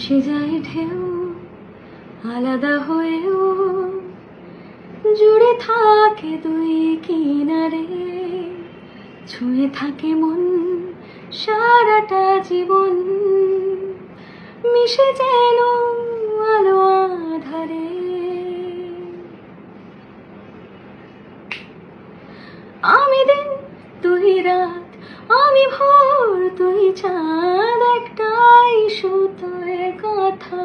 ভাসে যায় ঢেউ, আলাদা হয়েও জুড়ে থাকে দুই কিনারে। ছুঁয়ে থাকে মন সারাটা জীবন, মিশে যেন আলো আধারে। আমি দিন, তুই রাত, আমি ভোর, তুই চাঁদ। সুতোয় কথা।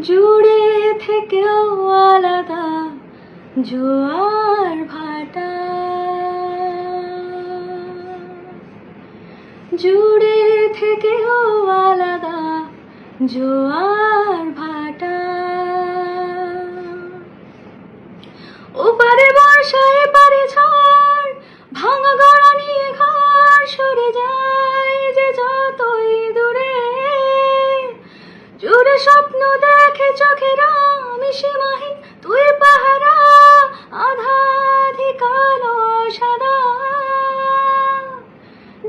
জুড়ে থেকেও আলাদা জোয়ার ভাটা। জুড়ে থেকেও আলাদা জোয়ার ভাটা। ওপারে বর্ষা এপারে ঝড়, ভাঙা গড়া নিয়ে ঘর সরে যায়। স্বপ্ন দেখে চোখের আমি সীমাহীন তুই পাহারা আধা কালো সাদা।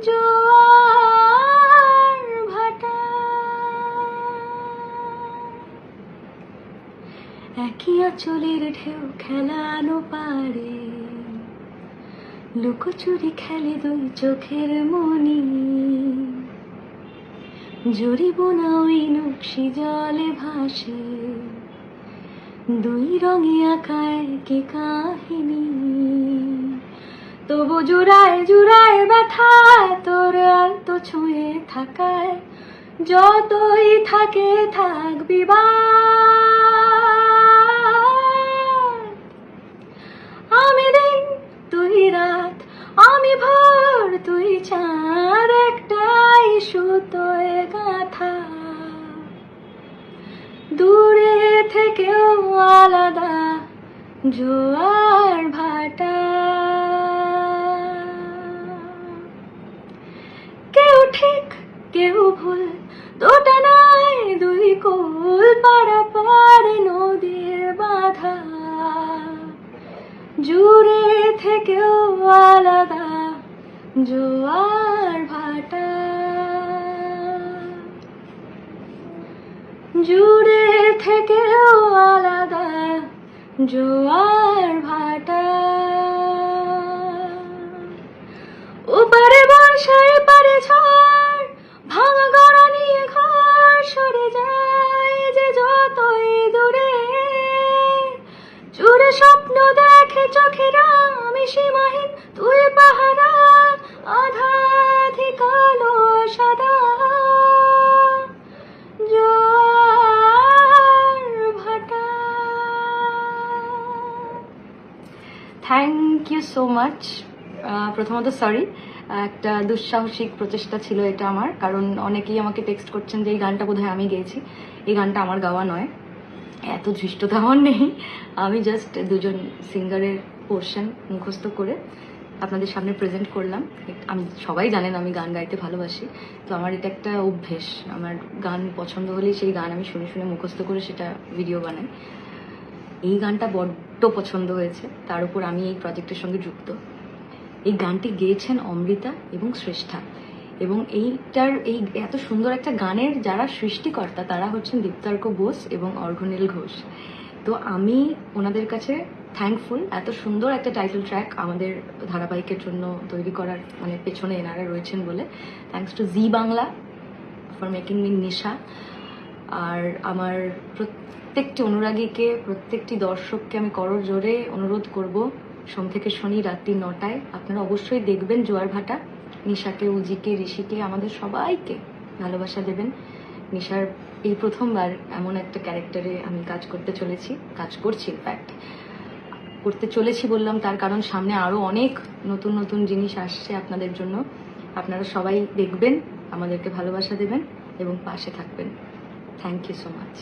জোয়ার ভাটা। একই আঁচলের ঢেউ খেলানো পারে। লুকোচুরি খেলে দুই চোখের মনি। জড়িব না ওই নকশি জলে ভাসে দুই রঙে আঁকায় কি কাহিনী? তবু জুড়ায় জুড়ায় ব্যথা, তোর আলতো ছুঁয়ে থাকায় যতই থাকে থাকবি বা আমি দিন, তুই রাত, আমি ভোর, তুই চার একটাই সুতোয় গাথা। দূরে থেকেও আলাদা জোয়ার ভাটা। কেউ ঠিক, কেউ ভুল, দুটা নাই, দুই কোল পাড়া পাড়ে নদীর বাধা। জুড়ে থেকেও আলাদা জোয়ার ভাটা। জুড়ে থেকেও আলাদা জোয়ার ভাটা। ওপারে বর্ষা পারে ঝড়, ভাঙা গড়া নিয়ে ঘর সরে যায় যে যতই দূরে। জুড়ে স্বপ্ন দেখে চোখের আমি সীমাহীন তুই পাহারা আধা কালো সাদা। থ্যাংক ইউ সো মাচ প্রথমত সরি একটা দুঃসাহসিক প্রচেষ্টা ছিল এটা আমার, কারণ অনেকেই আমাকে টেক্সট করছেন যে এই গানটা বোধহয় আমি গেয়েছি। এই গানটা আমার গাওয়া নয়। এত ধৃষ্টতা আমার নেই। আমি জাস্ট দুজন সিঙ্গারের পোর্শন মুখস্থ করে আপনাদের সামনে প্রেজেন্ট করলাম। আমি, সবাই জানেন আমি গান গাইতে ভালোবাসি। তো আমার এটা একটা অভ্যেস। আমার গান পছন্দ হলেই সেই গান আমি শুনে শুনে মুখস্থ করে সেটা ভিডিও বানাই। এই গানটা বড্ড পছন্দ হয়েছে। তার উপর আমি এই প্রজেক্টের সঙ্গে যুক্ত। এই গানটি গেয়েছেন অমৃতা এবং শ্রেষ্ঠা। এবং এইটার এই এত সুন্দর একটা গানের যারা সৃষ্টিকর্তা, তারা হচ্ছেন দীপ্তার্ক বোস এবং অর্ঘনীল ঘোষ। তো আমি ওনাদের কাছে থ্যাঙ্কফুল এত সুন্দর একটা টাইটেল ট্র্যাক আমাদের ধারাবাহিকের জন্য তৈরি করার মানে পেছনে এনারা রয়েছেন বলে। Thanks to Zee Bangla for making me Nisha আর আমার প্রত্যেকটি অনুরাগীকে, প্রত্যেকটি দর্শককে আমি করর জোরে অনুরোধ করব, সোম থেকে শনি রাত্রি নটায়। আপনারা অবশ্যই দেখবেন জোয়ার ভাটা। নিশাকে, উজিকে, ঋষিকে, আমাদের সবাইকে ভালোবাসা দেবেন। নিশার এই প্রথমবার এমন একটা ক্যারেক্টারে আমি কাজ করতে চলেছি, কাজ করছি ইনফ্যাক্ট করতে চলেছি বললাম, তার কারণ সামনে আরও অনেক নতুন নতুন জিনিস আসছে আপনাদের জন্য। আপনারা সবাই দেখবেন, আমাদেরকে ভালোবাসা দেবেন এবং পাশে থাকবেন। Thank you so much